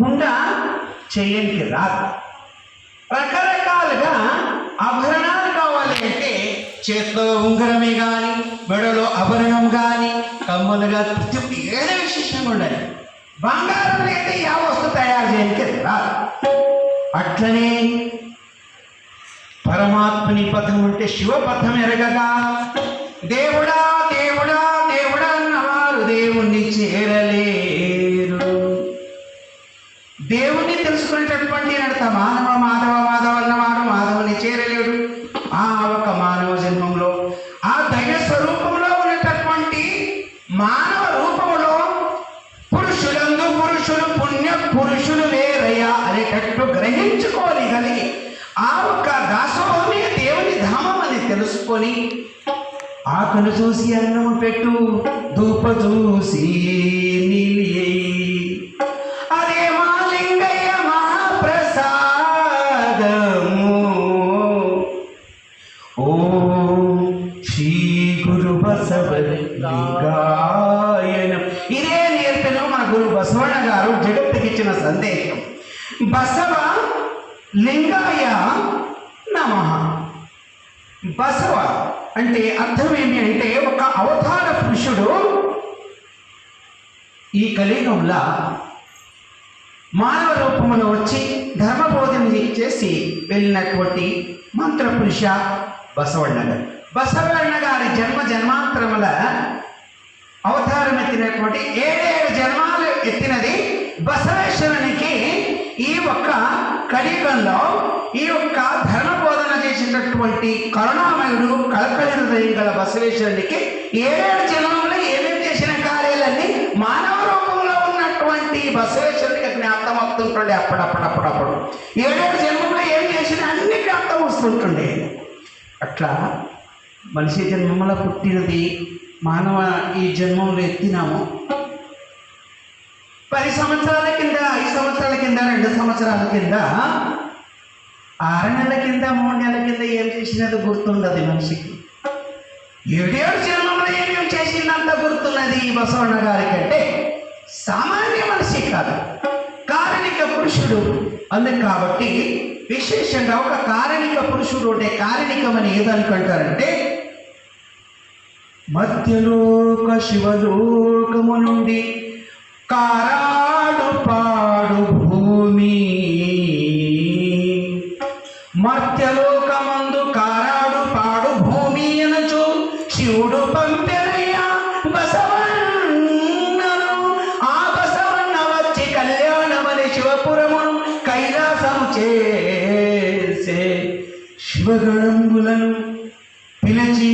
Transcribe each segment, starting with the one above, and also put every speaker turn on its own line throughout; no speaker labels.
కుండా చేయనికి రాదు. రకరకాలుగా ఆభరణాలు కావాలి అంటే చేతిలో ఉంగరమే కానీ మెడలో ఆభరణం కానీ కమ్మలుగా ప్రతి ఒక్క ఏదో విశేషంగా ఉండాలి. బంగారం అయితే యా వస్తువు తయారు చేయడానికి రాదు. అట్లనే పరమాత్మని పథం ఉంటే శివ పదం ఎరగగా దేవుడా పురుషులు పుణ్య పురుషులు వేరయ్యా అనేటట్టు గ్రహించుకోని కలిగి ఆ ఒక్క దాసోహమే దేవుని ధామం అని తెలుసుకొని ఆకును చూసి అన్నం పెట్టు ధూప చూసి అర్థం ఏంటి అంటే ఒక అవతార పురుషుడు ఈ కలియుగంలో మానవ రూపంలో వచ్చి ధర్మబోధన చేసి వెళ్ళినటువంటి మంత్రపురుష బసవಣ್ణ గారు గారి జన్మ జన్మాంతరముల అవతారం ఎత్తినటువంటి ఏడేడు జన్మాలు ఎత్తినది బసవేశ్వరునికి ఈ ఒక్క కలియుగంలో ఈ యొక్క ధర్మ చేసినటువంటి కరుణామయుడు కలకలి హృదయం గల బసవేశ్వరుడికి ఏడేడు జన్మంలో ఏమేమి చేసిన కార్యాలన్నీ మానవ రూపంలో ఉన్నటువంటి బసవేశ్వరునికి జ్ఞాపకం అవుతుంటుండే అప్పుడప్పుడప్పుడప్పుడు. ఏడేడు జన్మంలో ఏం చేసినా అన్ని జ్ఞాపకం వస్తుంటుండే. అట్లా మనిషి జన్మంలో పుట్టినది మానవ ఈ జన్మంలో ఎత్తినాము. పది సంవత్సరాల కింద ఐదు సంవత్సరాల కింద రెండు సంవత్సరాల కింద ఆరు నెలల కింద మూడు నెలల కింద ఏం చేసినది గుర్తుండదు మనిషికి. ఏడేడు జన్మంలో ఏమేమి చేసిందంత గుర్తున్నది ఈ బసవన్న గారి కంటే? సామాన్య మనిషి కాదు. కారణిక పురుషుడు. అందుకు కాబట్టి విశేషంగా ఒక కారణిక పురుషుడు అంటే కారణికమని ఏదనుకుంటారంటే మధ్యలోక శివలోకము నుండి కారా శివుడు పంపెనయ్యా బసవన్నను. ఆ బసవన్న వచ్చి కళ్యాణమని శివపురమును కైలాసము చేసే శివగణంబులను పిలిచి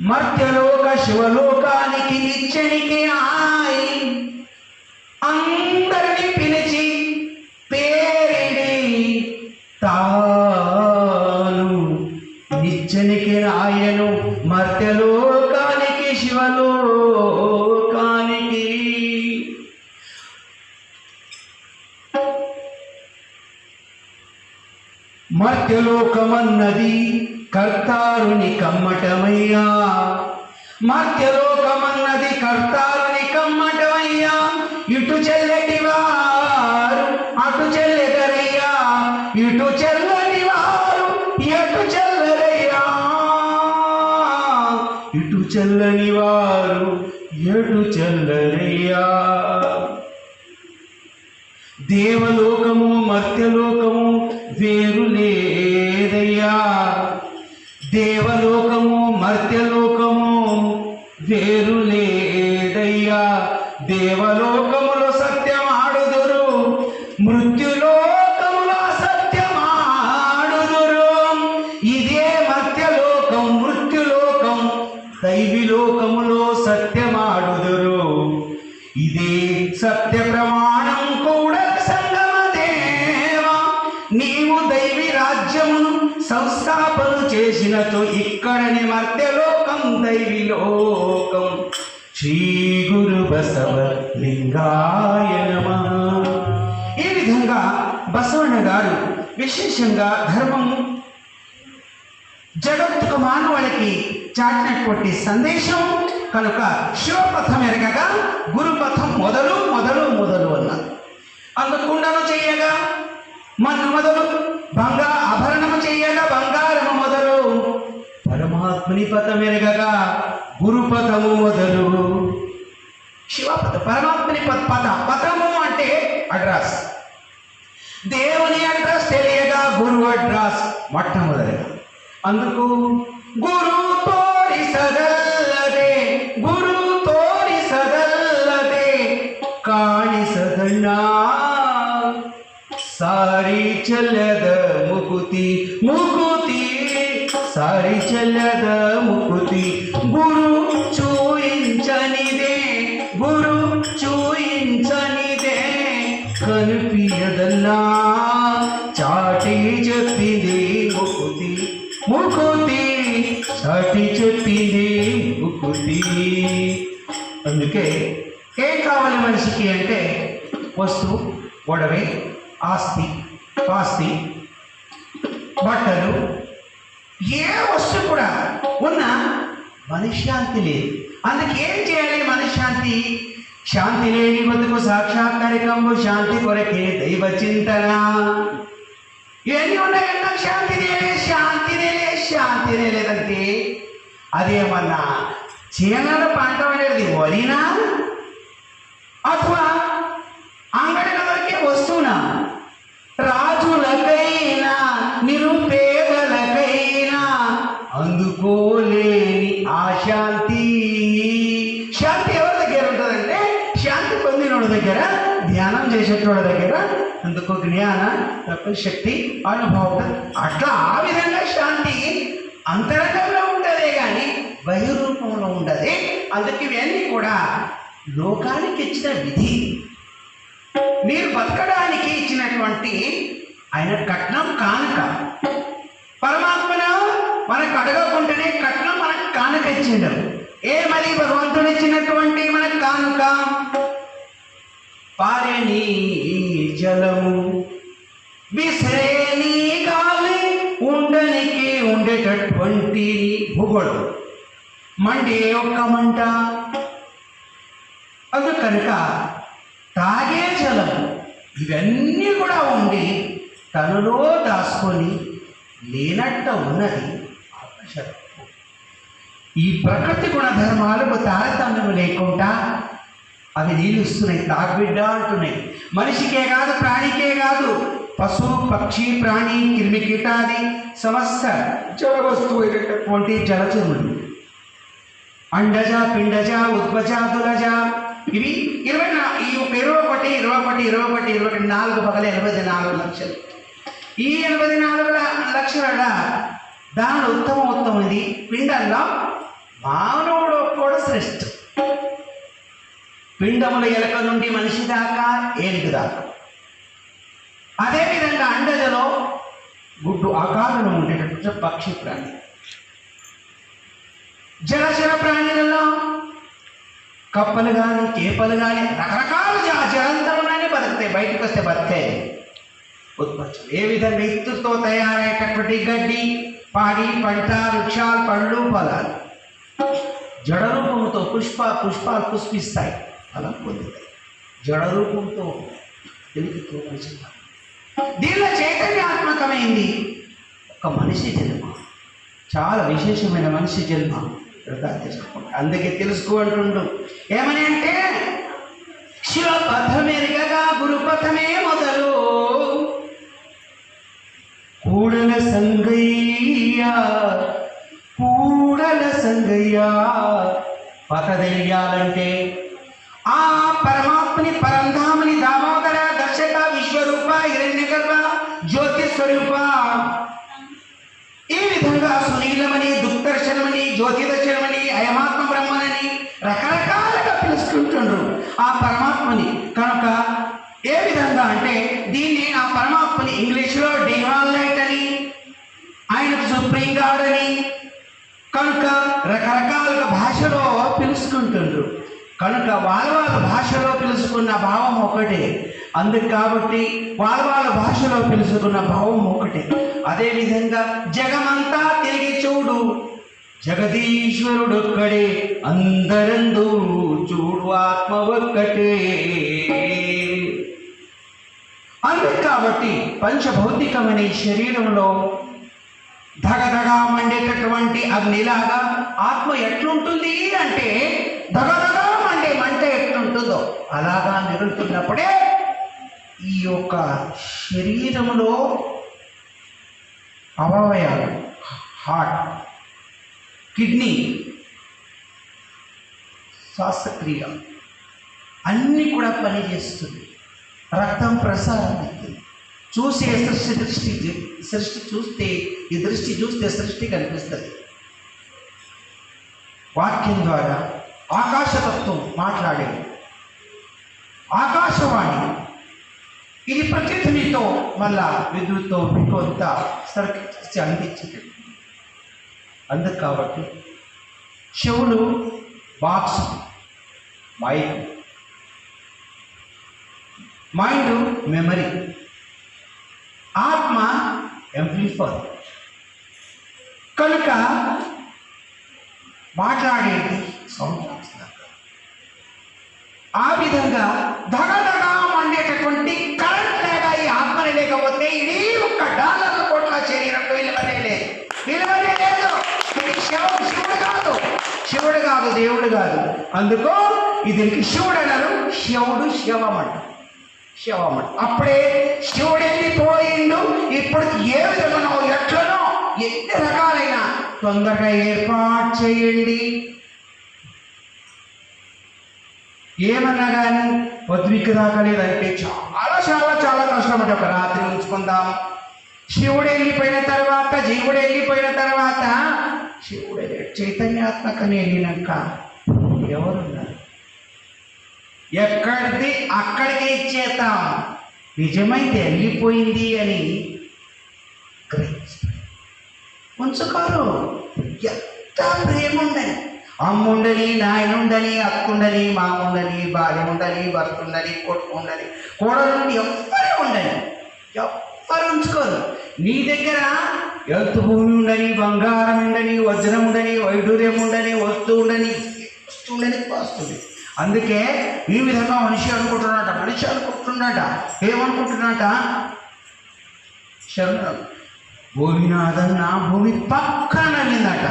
మర్త్యలోక శివలోకానికి నిచ్చనికి ఆ మర్త్యలోకమన్నది కర్తారుని కమ్మటమయ్యా. మర్త్యలోకమన్నది కర్తారుని కమ్మటమయ్యా. ఇటు చెల్లటి వారు అటు చెల్లెదరయ్యా. ఇటు చెల్లని వారు ఎటు చెల్లరయ్యా ఇటు చెల్లని వారు ఎటు చెల్లరయ్యా దేవలోకము మర్త్యలోకము వేరు వేరు లేదయ్యా. దేవలోకములో సత్యమాడుదురు. మృత్యులోకములో సత్యమాడుదురు ఇదే మధ్యలోకం మృత్యులోకం. దైవిలోకములో సత్యమాడుదురు. ఇదే సత్య ప్రమాణం కూడా సంగమ దేవా నీవు దైవి రాజ్యమును సంస్థాపన చేసినచో ఇక్కడని మర్త్యలోకం శ్రీ గురు బసవ లింగాయ ఈ విధంగా బసవಣ್ణ గారు విశేషంగా ధర్మము జగత్తుకు మానవులకి చాటినటువంటి సందేశం కనుక శివపథం ఎరగగా గురుపథం మొదలు మొదలు మొదలు అన్నారు. అందుకుండను చెయ్యగా మన మొదలు బంగారు పరమాత్ముని పదమెరగగా గురుపదము మొదలు శివపద పరమాత్మని పద పద పదము అంటే అడ్రస్ దేవుని అడ్రస్ తెలియగా గురువు అడ్రస్ మొట్టమొదటిగా అందుకు గురు తోరి సదల్లదే గురు తోరి సదల్లదే ಕಾಣಿಸದಣ್ಣ ಸಾರಿ ಚೆಲ್ಲದ ಮುಕುತಿ ಮುಕುತಿ సారి చెల్లద ముకుతి. గురు చూయించనిదే గురు చూయించనిదే. కనిపించదల్లా చాటి చెప్పింది ముకుతి. ముకుతి చాటి చెప్పింది ముకుతి. అందుకే ఏం కావాలి మనిషికి అంటే వస్తువు గొడవే ఆస్తి ఆస్తి బట్ట. ఏ వస్తువు కూడా ఉన్న మనశ్శాంతి లేదు. అందుకు ఏం చేయాలి మనశ్శాంతి? శాంతి లేని బతుకు సాక్షాత్కారికంబు శాంతి కొరకే దైవ చింతన. ఇవన్నీ ఉన్నాయన్నా శాంతి నేలే శాంతి నేలే శాంతి లేదంటే అదేమన్నా చీనల పంట అనేది వరినా అథవా చేసేటోడి దగ్గర అందుకు జ్ఞాన తప్ప శక్తి అనుభవం. అట్లా ఆ విధంగా శాంతి అంతరంగంలో ఉంటదే కానీ బహిరూపంలో ఉండదే అందుకు ఇవన్నీ కూడా లోకానికి ఇచ్చిన విధి. మీరు బతకడానికి ఇచ్చినటువంటి ఆయన కట్నం కానుక. పరమాత్మన మనకు అడగకుండానే కట్నం మనకు కానుక ఇచ్చిండు. ఏమది భగవంతుడు ఇచ్చినటువంటి పారేని జలము. విసిరేని గాలి ఉండనికి ఉండేటటువంటి భూగోళం. మంటే ఒక్క మంట. అది కనుక తాగే జలం ఇవన్నీ కూడా ఉండి తనలో దాచుకొని లేనట్ట ఉన్నది ఆత్మశక్తి ఈ ప్రకృతి గుణధర్మాలకు తారతమ్యం లేకుండా అవి నిలుస్తున్నాయి తాగ్బిడ్డ అంటున్నాయి. మనిషికే కాదు ప్రాణికే కాదు. పశు పక్షి ప్రాణి క్రిమి కీటాది సమస్త జల వస్తువు అయినటువంటి జలచరులు. అండజ పిండజ ఉద్భజ దులజ. ఇవి ఇరవై ఈ ఒక ఇరవై ఒకటి ఇరవై ఒకటి ఇరవై ఒకటి ఇరవై ఒకటి నాలుగు పగల ఎనభై నాలుగు లక్షలు. ఈ ఎనభై నాలుగు లక్షల దాని ఉత్తమ ఉత్తమది ఇది మానవుడు కూడా శ్రేష్ఠ. పిండముల ఎలక నుండి మనిషి దాకా ఏనుగు దాకా అదేవిధంగా అండజలో గుడ్డు ఆకారంలో ఉండేటటువంటి పక్షి ప్రాణి. జలచర ప్రాణులలో కప్పలు కానీ చేపలు కానీ రకరకాల జ- జలంతరంలోనే బతుకుతాయి. బయటకు వస్తే బతికాయి ఉత్పత్తులు. ఏ విధంగా ఇత్తుతో తయారయ్యేటటువంటి గడ్డి పాడి పంట వృక్షాలు పళ్ళు ఫలాలు జడ రూపంతో పుష్ప పుష్పాలు పుష్పిస్తాయి. ఫలం పొందుతాయి జడరూపంతో రూపంతో వెలుగుతో దీనిలో చైతన్యాత్మకమైంది ఒక మనిషి జన్మ. చాలా విశేషమైన మనిషి జన్మ. అందుకే తెలుసుకో ఏమని అంటే శివ గురుపథమే మొదలు. కూడల సంగయ్య కూడల సంగయ్యా పథ తెలియాలంటే ఆ పరమాత్మని పరంధామని దామోదర దర్శక విశ్వరూప హిరణ్యగర్భ జ్యోతి స్వరూప ఈ విధంగా సునీలమని దుర్దర్శనమని జ్యోతి దర్శనమని అయమాత్మ బ్రహ్మనని రకరకాలుగా పిలుస్తుంటుండ్రు ఆ పరమాత్మని. కనుక ఏ విధంగా అంటే దీన్ని ఆ పరమాత్మని ఇంగ్లీష్లో డివాల్ లైట్ అని ఆయనకు సుప్రీం గాడ్ అని కనుక రకరకాలుగా భాషలో పిలుచుకుంటుండ్రు కనుక వాళ్ళ వాళ్ళ భాషలో పిలుచుకున్న భావం ఒకటే. అందుకు కాబట్టి వాళ్ళ వాళ్ళ భాషలో పిలుచుకున్న భావం ఒకటే. అదేవిధంగా జగమంతా తిరిగి చూడు. జగదీశ్వరుడొక్కడే అందరందు చూడు ఆత్మ ఒక్కటే. అందుకు కాబట్టి పంచభౌతికమనే శరీరంలో ధగధగా మండేటటువంటి అగ్నిలాగా ఆత్మ ఎట్లుంటుంది అంటే ధగధగా ఎట్లుంటుందో అలాగా మిగులుతున్నప్పుడే ఈ యొక్క శరీరంలో అవయవాలు హార్ట్ కిడ్నీ శ్వాసక్రియ అన్నీ కూడా పనిచేస్తుంది. రక్తం ప్రసారం చూసే సృష్టి దృష్టి సృష్టి చూస్తే ఈ దృష్టి చూస్తే సృష్టి కనిపిస్తుంది. వాక్యం ద్వారా ఆకాశతత్వం మాట్లాడేది. ఆకాశవాణి. ఇది ప్రతిధ్వనితో మళ్ళా విద్యుత్తో కొంత సర్కిట్ అందించింది. అందుకు కాబట్టి చెవులు బాక్స్ మైండ్ మైండ్ మెమరీ ఆత్మ ఎంప్లిఫర్ కనుక మాట్లాడేది సౌండ్ ఆ విధంగా ధగధగా మండేటటువంటి కరెంట్ లేక ఈ ఆత్మని లేకపోతే ఇది ఒక్క డాలర్ల కోట్ల శరీరంలో విలువనే లేదు. విలువనే లేదు. శివుడు శివుడు కాదు. శివుడు కాదు దేవుడు కాదు. అందుకో ఇదికి శివుడు అన్నారు. శివుడు శివమంట శివమంట అప్పుడే శివుడు వెళ్ళిపోయిండు ఇప్పుడు ఏ విధమనో ఎట్లనో ఎన్ని రకాలైన తొందరగా ఏర్పాటు చేయండి. ఏమన్నా కానీ పొద్దువిక్కి దాకా లేదంటే చాలా చాలా చాలా కష్టం అంటే ఒక రాత్రి ఉంచుకుందాం. శివుడు వెళ్ళిపోయిన తర్వాత జీవుడు వెళ్ళిపోయిన తర్వాత శివుడు చైతన్యాత్మకని వెళ్ళినాక ఎవరున్నారు? ఎక్కడిది? అక్కడికి ఇచ్చేతాం నిజమైతే వెళ్ళిపోయింది అని గ్రహించుతారు ఉంచుకోరు ఎంత ప్రేమ ఉందని. అమ్ముండని నాయనుండని అక్కుండని మాముండని భార్య ఉండని భర్త ఉండని కొడుకు ఉండని కోడలు ఎవ్వరూ ఎవ్వరు ఉండని ఎవ్వరు ఉంచుకోరు. నీ దగ్గర ఎంత భూమి ఉండని బంగారం ఉండని వజ్రం ఉండని వైడూర్యం ఉండని వస్తువు ఉండని వస్తువు ఉండని వస్తుంది అందుకే ఈ విధంగా మనిషి అనుకుంటున్నాట మనిషి అనుకుంటున్నాట ఏమనుకుంటున్నాట శరణం భూమి నా భూమి పక్కన నవ్విందట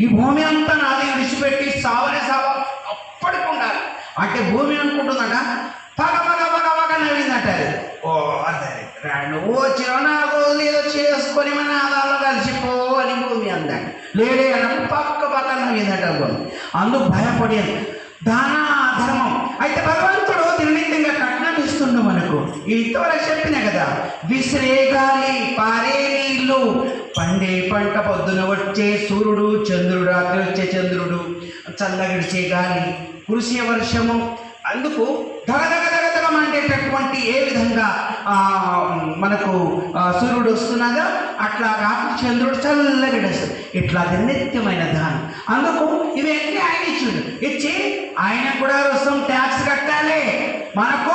ఈ భూమి అంతా నాది విడిచిపెట్టి సావనే సావ అప్పటికి ఉండాలి అంటే భూమి అనుకుంటుందట పగ పగ పగ పగ నవ్విందట అది. ఓ అదే. నువ్వు వచ్చిన నాకు ఏదో చేసుకొని మన ఆదాల్లో కలిసిపో అని భూమి అందాడు. లేడే అన్నప్పుడు పక్క పక్క నవ్విందట భూమి. అందుకు భయపడేది. దాన ధర్మం అయితే భగవంతుడు దివ్యంగా కట్నం ఇస్తుండు మనకు. ఇంతవరకు చెప్పిన కదా. విసిరే గాలి పారే నీళ్ళు. పండే పంట పొద్దున వచ్చే సూర్యుడు చంద్రుడు రాత్రి వచ్చే చంద్రుడు. చల్లగడిచే గాలి కురిసే వర్షము. అందుకు దగదగ దగదగ ఏ విధంగా మనకు సూర్యుడు వస్తున్నాగా అట్లా రాత్రి చంద్రుడు చల్లగడేస్తాడు. ఇట్లా అది నిత్యమైన దానం అందుకు ఇవన్నీ ఆయన ఇచ్చిండు. ఇచ్చి ఆయన కూడా రసం ట్యాక్స్ కట్టాలి. మనకు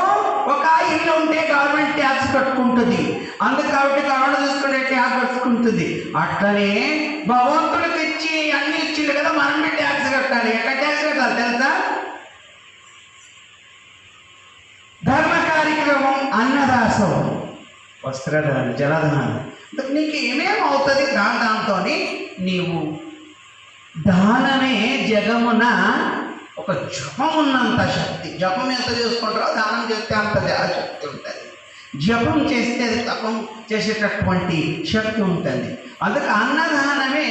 ఒక ఇల్లు ఉంటే గవర్నమెంట్ ట్యాక్స్ కట్టుకుంటుంది. అందుకు కాబట్టి గవర్నమెంట్ చూసుకుంటే ట్యాక్స్ కట్టుకుంటుంది. అట్లనే భగవంతుడికి ఇచ్చి అన్ని ఇచ్చిండు కదా మనమే ట్యాక్స్ కట్టాలి. ఎక్కడ ట్యాక్స్ కట్టాలి తెలుసా? ధర్మ కార్యక్రమం అన్నదాసం. వస్త్రదానం జలదానం. నీకు ఏమేమి అవుతుంది దాని దాంతో నీవు దానమే జగమున జపం ఉన్నంత శక్తి. జపం ఎంత చేసుకుంటారో దానం చేస్తే అంత శక్తి ఉంటుంది. జపం చేస్తే తపం చేసేటటువంటి శక్తి ఉంటుంది. అందుకే అన్నదానమే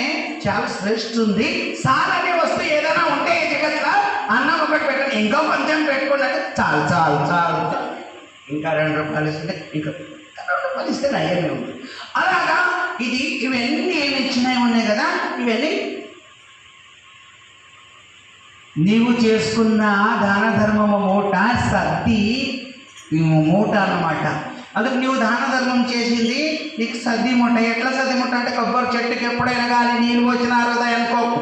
చాలా శ్రేష్ఠ ఉంది సారనే వస్తువు ఏదైనా ఉంటే ఈ అన్నం ఒకటి పెట్టండి. ఇంకా కొంచెం పెట్టుకోండి చాలు చాలు చాలు చాలు. ఇంకా రెండు రూపాయలు ఇస్తే ఇంకా రెండు రూపాయలు ఇస్తే అయ్యే ఉంది. అలాగా ఇది ఇవన్నీ ఏమి ఇచ్చినవి ఉన్నాయి కదా? ఇవన్నీ నీవు చేసుకున్న దాన ధర్మము మూట సర్ది మూట అన్నమాట. అందుకు నువ్వు దాన ధర్మం చేసింది నీకు సర్ది మూట. ఎట్లా సర్ది మూట అంటే కొబ్బరి చెట్టుకి ఎప్పుడైనా కానీ నీళ్ళు పోసిన వృధా అనుకోకు.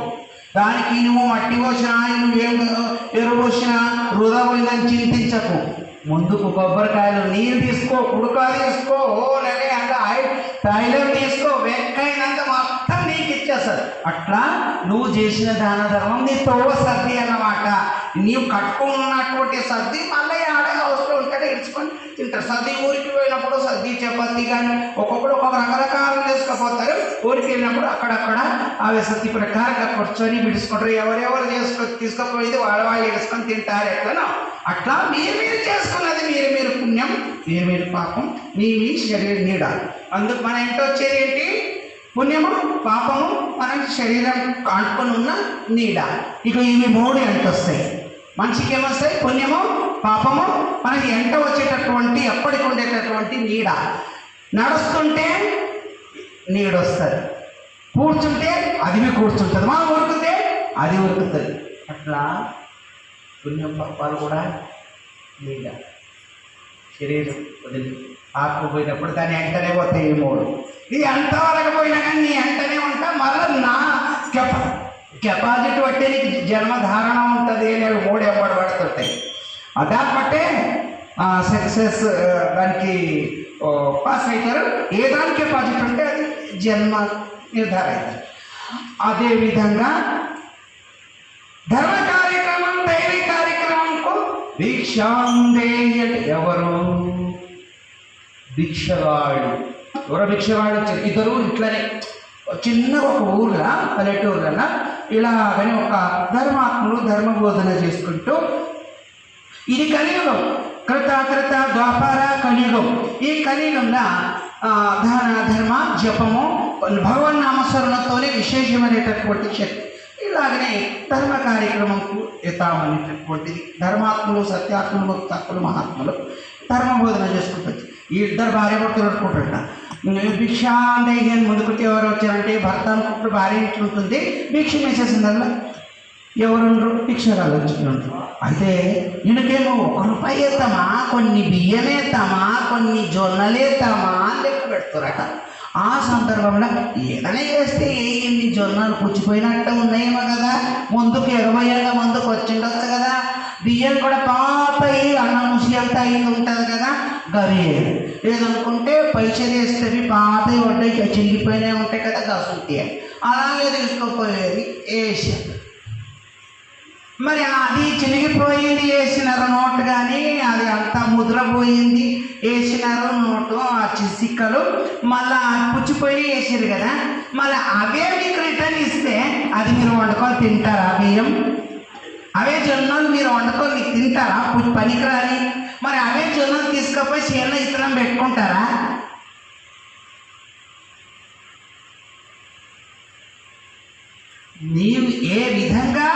దానికి నువ్వు మట్టి పోసినా నువ్వు ఏం ఎరువు పోసినా వృధా పోయిందని చింతించకు. ముందుకు కొబ్బరికాయలు నీళ్ళు తీసుకో కుడుక తీసుకో ఓ లేదే అంత ఆయిల్ తైలం తీసుకో వెక్కైనంత మొత్తం నీకు ఇచ్చేస్తారు అట్లా నువ్వు చేసిన దాన ధర్మం నీ తోవ సర్ది అన్నమాట. నీవు కట్టుకున్నటువంటి సర్ది మళ్ళీ ఆడే హౌస్లో ఉంటాడు ఇడ్చుకొని తింటారు. సర్ది ఊరికి పోయినప్పుడు సర్ది చపాతి కానీ ఒక్కొక్కడు ఒక్కొక్క రకరకాలు తీసుకుపోతారు. ఊరికి వెళ్ళినప్పుడు అక్కడక్కడ అవి సర్ది ప్రకారంగా కూర్చొని విడుచుకుంటారు. ఎవరెవరు చేసుకొని తీసుకుపోయింది వాళ్ళ వాళ్ళు వేసుకొని తింటారు. ఎట్లనో అట్లా మీరు మీరు చేసుకున్నది మీరు మీరు పుణ్యం మీరు మీరు పాపం మీ మీ శరీర నీడ అందుకు మన ఇంట్లో వచ్చేది ఏంటి? పుణ్యము పాపము మన శరీరం అంటుకొని ఉన్న నీడ. ఇక ఇవి మూడు ఎంత వస్తాయి మనిషికి ఏమొస్తాయి? పుణ్యము పాపము మనకి ఎంట వచ్చేటటువంటి ఎప్పటికి ఉండేటటువంటి నీడ. నడుస్తుంటే నీడొస్తుంది. కూర్చుంటే అది కూర్చుంటుంది. మనం ఉరుకుతే అది ఉరుకుతుంది. అట్లా పుణ్యం పాపాలు కూడా నీడ శరీరం వదిలి ఆకుపోయినప్పుడు దాన్ని వెంటనే పోతాయి ఈ మూడు ఇది ఎంతవరకు పోయినా కానీ నీ వెంటనే ఉంటా మళ్ళీ నా కెప కెపాసిటీ బట్టే నీకు జన్మధారణ ఉంటుంది అనేవి మూడు ఎంబడి పడుతుంటాయి ఆ దాన్ని బట్టే సక్సెస్ దానికి ఓ, పాస్ అవుతారు ఏ దానికి కెపాసిటీ ఉంటే అది జన్మ నిర్ధారణ అవుతుంది అదేవిధంగా ధర్మ కార్యక్రమం కార్యక్రమంకు భిక్షాందేయటి ఎవరు? భిక్షవాడు ఎవరో భిక్షవాడు వచ్చారు. ఇద్దరు ఇట్లనే. చిన్న ఒక ఊర్లో పల్లెటూర్లలో ఇలాగని ఒక ధర్మాత్ములు ధర్మ బోధన చేసుకుంటూ ఇది కలియుగం. కృత కృత ద్వాపార కలియుగం. ఈ కలియుగంలో దాన ధర్మ జపము భగవన్ నామస్మరణతోనే విశేషమైనటువంటి శక్తి. ఇలాగనే ధర్మ కార్యక్రమంకు ఎతామనేటటువంటిది ధర్మాత్ములు సత్యాత్ములు ముక్తాత్ములు మహాత్ములు ధర్మ బోధన చేసుకుంటుంది. ఈ ఇద్దరు భార్య భక్తులు అనుకుంటుంట భిక్షాంతయ్య ముందుకు ఎవరు వచ్చారంటే భర్త అనుకుంటూ భార్య ఇంట్లో ఉంటుంది. భిక్ష వేసేసిందల్లా ఎవరుండ్రు? భిక్షగాలు వచ్చిండ్రు అయితే ఈయనకేమో ఒక రూపాయి వేస్తామా కొన్ని బియ్యమే తమా కొన్ని జొన్నలే తమా అని లెక్క పెడుతురట ఆ సందర్భంలో ఏదైనా వేస్తే ఇన్ని జొన్నలు పుచ్చిపోయినట్టు ఉన్నాయేమో కదా. ముందుకు ఎగబోయేగా ముందుకు వచ్చిండొచ్చు కదా. బియ్యం కూడా పాత అన్నం ముసి అంత అయింది ఉంటుంది కదా. గవి లేదనుకుంటే పైసలు వేస్తే పాత ఉంటాయి చిరిగిపోయినాయి ఉంటాయి కదా గసుంటే అలాగే తీసుకుపోయేది వేసి మరి అది చినిగిపోయింది వేసినారు నోటు కానీ అది అంతా ముద్రపోయింది. వేసినారు నోటు ఆ చిసిక్కలు మళ్ళా పుచ్చిపోయి వేసారు కదా. మళ్ళీ అవే మీకు రిటర్న్ ఇస్తే అది మీరు వండుకొని తింటారా బియ్యం? అవే జొన్నలు మీరు వండుకొని తింటారా? పుచ్చి పనికిరాని. మరి అవే జొన్నలు తీసుకపోయి చేనులో ఇతరం పెట్టుకుంటారా? నీవు ఏ విధంగా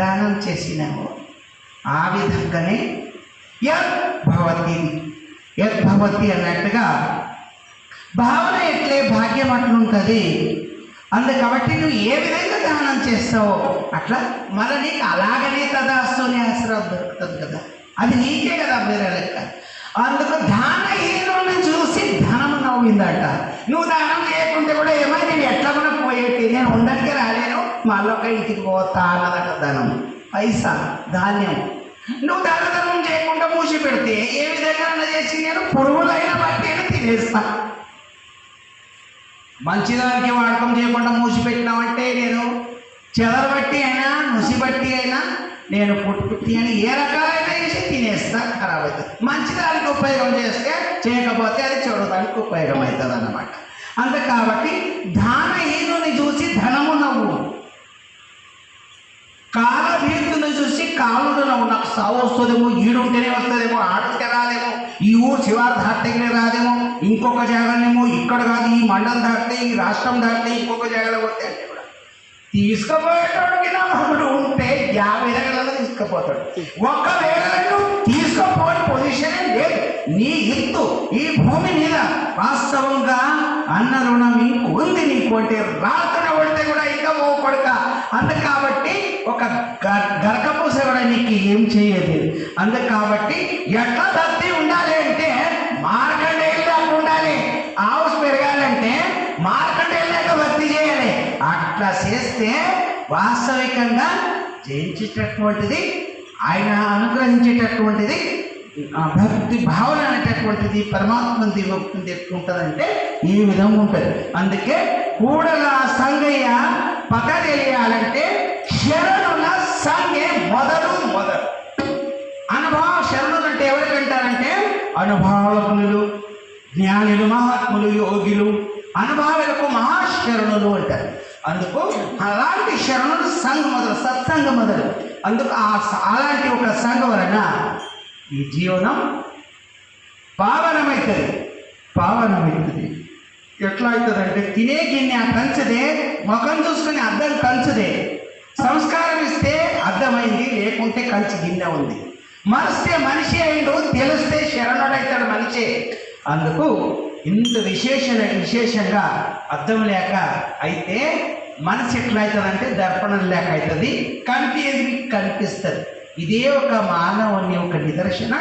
దానం చేసినావో ఆ విధంగానే యద్భవతి యద్భవతి అన్నట్టుగా భావన ఎట్లే భాగ్యం అట్లుంటుంది? అందు కాబట్టి నువ్వు ఏ విధంగా దానం చేస్తావో అట్లా మళ్ళీ నీకు అలాగనే తదాస్తోనే ఆశ్రవం దొరుకుతుంది కదా. అది నీకే కదా వేరే లెక్క. అందుకు దానహీనులను చూసి ధనం పోయిందట నువ్వు దానం చేయకుంటే కూడా ఏమో నేను ఎట్లా కూడా పోయేటి? నేను ఉండటికే రాలేను. మళ్ళీ ఒక ఇంటికి పోతా అన్నదట ధనం. పైసా ధాన్యం. నువ్వు దాన చేయకుండా మూసి పెడితే ఏ విధంగా చేసి నేను పురుగులైన బట్టి తినేస్తా. మంచిదానికి వాడకం చేయకుండా మూసిపెట్టినామంటే నేను చెదరబట్టి అయినా ముసిబట్టి అయినా నేను పుట్టి అని ఏ రకాలైనా చేసి తినేస్తా. ఖరాబ్ అవుతుంది మంచి దానికి ఉపయోగం చేస్తే చేయకపోతే అది చెడుదానికి ఉపయోగం అవుతుంది అన్నమాట అంతే కాబట్టి దానహీనుని చూసి ధనము నవ్వు. కాలభీతుని చూసి కాలుడు నవ్వు. నాకు సావు వస్తుందేమో ఈడుంటేనే వస్తుందేమో ఆడుంటే రాదేమో ఈ ఊరు శివారు దాటితేనే రాదేమో ఇంకొక జాగానేమో ఇక్కడ కాదు ఈ మండలం దాటితే ఈ రాష్ట్రం దాటితే ఇంకొక జాగాలో పోతే తీసుకుపోయేటోడికి నమ్మకుడు ఉంటే యాభై దగ్గర తీసుకుపోతాడు. ఒక్కవేళ నువ్వు తీసుకుపోని పొజిషనే లేదు. నీ ఇత్తు ఈ భూమి మీద వాస్తవంగా అన్న రుణం ఇంకు ఉంది నీకు అంటే రాత్రి పడితే కూడా ఇంకా ఓ కొడుక కాబట్టి ఒక గ- గరకపూస కూడా నీకు ఏం చేయదు అందుకు కాబట్టి ఎట్లా తత్తి ఉండాలి అంటే మార్కండేయులాగా ఉండాలి. ఆవుస్ పెరగాలంటే మార్కండేయులాగా భక్తి చేయాలి అట్లా చేస్తే వాస్తవికంగా జయించేటటువంటిది ఆయన అనుగ్రహించేటటువంటిది భక్తి భావన అనేటటువంటిది పరమాత్మ దివ్వక్తి ఎట్లుంటుందంటే ఈ విధంగా ఉంటుంది. అందుకే కూడల సంగయ్య పగ తెలియాలంటే శరణుల సంగే మొదలు మొదలు. అనుభవ శరణులు అంటే ఎవరికి అంటారంటే అనుభవకులు జ్ఞానులు మహాత్ములు యోగిలు. అనుభావులకు మహాశరణులు అంటారు. అందుకు అలాంటి శరణులు సంఘ మొదలు సత్సంగ మొదలు. అందుకు ఆ అలాంటి ఒక సంఘం వలన ఈ జీవనం పావనమవుతుంది. పావనమవుతుంది. ఎట్లా అవుతుందంటే తినే గిన్నె కంచదే ముఖం చూసుకుని అద్దం కంచదే సంస్కారం ఇస్తే అర్థమైంది లేకుంటే కంచి గిన్నె ఉంది. మరిస్తే మనిషి అయిండు తెలిస్తే శరణుడైతాడు మనిషే. అందుకు ఇంత విశేష విశేషంగా అర్థం లేక అయితే మనసు ఎట్లా అవుతుందంటే దర్పణం లేక అవుతుంది కనిపించేది కనిపిస్తుంది? ఇదే ఒక మానవుని ఒక నిదర్శన.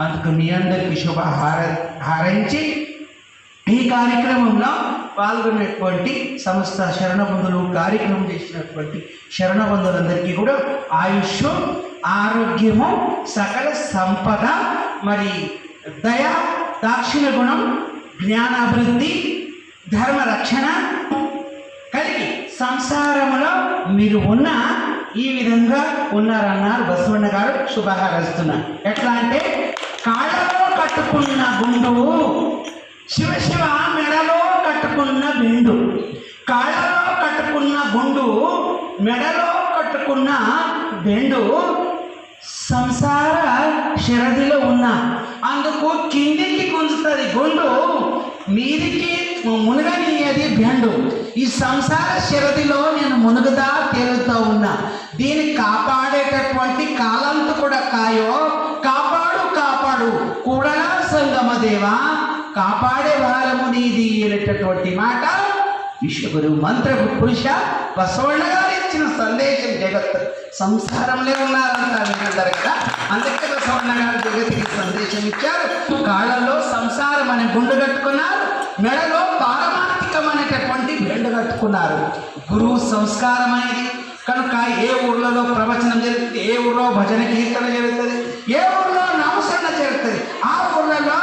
అందుకు మీ అందరికి శుభ హార హారించి ఈ కార్యక్రమంలో పాల్గొన్నటువంటి సంస్థ శరణబంధులు కార్యక్రమం చేసినటువంటి శరణబంధులందరికీ కూడా ఆయుష్ ఆరోగ్యము సకల సంపద మరి దయ దాక్షిణ గుణం జ్ఞానాభివృద్ధి ధర్మ రక్షణ కలిగి సంసారములో మీరు ఉన్న ఈ విధంగా ఉన్నారన్నారు బసవన్న గారు. శుభహారస్తున్నారు ఎట్లా అంటే కాళ్ళలో కట్టుకున్న గుండు శివ శివ మెడలో కట్టుకున్న బిండు కాళ్ళలో కట్టుకున్న గుండు మెడలో కట్టుకున్న బెండు సంసార షరదిలో ఉన్న. అందుకు కిందికి గుంజుతుంది గుండు మీదికి మునగనియది బెండు ఈ సంసార షరదిలో నేను మునుగుదా తేలుతూ ఉన్నా. దీన్ని కాపాడేటటువంటి కాలంతో కూడా కాయో కాపాడు కాపాడు. కూడా సంగమ దేవా కాపాడే వారము నీది అనేటటువంటి మాట. విశ్వగురు మంత్ర పురుష బసవణ ఇచ్చిన సందేశం జగత్ సంసారంలో ఉన్నారంటారు మీరందరు కదా. అందుకే బసవಣ್ణ గారు జగతికి సందేశం ఇచ్చారు. కాళ్ళలో సంసారం అనే గుండు కట్టుకున్నారు. మెడలో పారమార్థికం అనేటటువంటి బెండు కట్టుకున్నారు. గురువు సంస్కారం అనేది కనుక ఏ ఊర్లలో ప్రవచనం జరుగుతుంది? ఏ ఊర్లో భజన కీర్తన జరుగుతుంది? ఏ ఊర్లో నమస్కరణ జరుగుతుంది? ఆ ఊర్లలో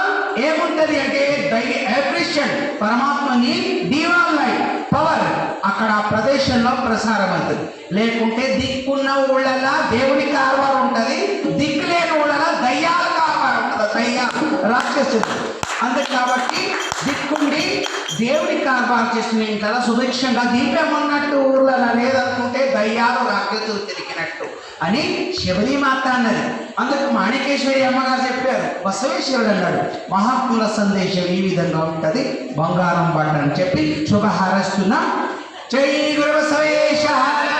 ఏముంటది అంటే దై అప్రిషియేట్ పరమాత్మని దీవాన్ లైట్ పవర్. అక్కడ ఆ ప్రదేశంలో ప్రసారం అవుతుంది. లేకుంటే దిక్కున్న ఊళ్ళలా దేవుడి కారవారం ఉంటుంది దిక్కు లేని ఊళ్ళలా దయ్యాల కారవారం ఉంటుంది. దయ్యా రాక్షసుడు అందుకు కాబట్టి దిక్కుండి దేవుడి కారవారం చేసిన ఇంట్లో సుభిక్షంగా దీపం ఉన్నట్టు ఊళ్ళలా లేదనుకుంటే దయ్యాలు రాక్షసులు తిరిగినట్టు అని శివని మాత అన్నది. అందుకు మాణికేశ్వరి అమ్మగారు చెప్పారు. బసవేశ్వరుడు అన్నాడు మహాత్ముల సందేశం ఈ విధంగా ఉంటుంది. బంగారం బండ అని చెప్పి శుభహారస్తున్నా जय गुरवसवेशः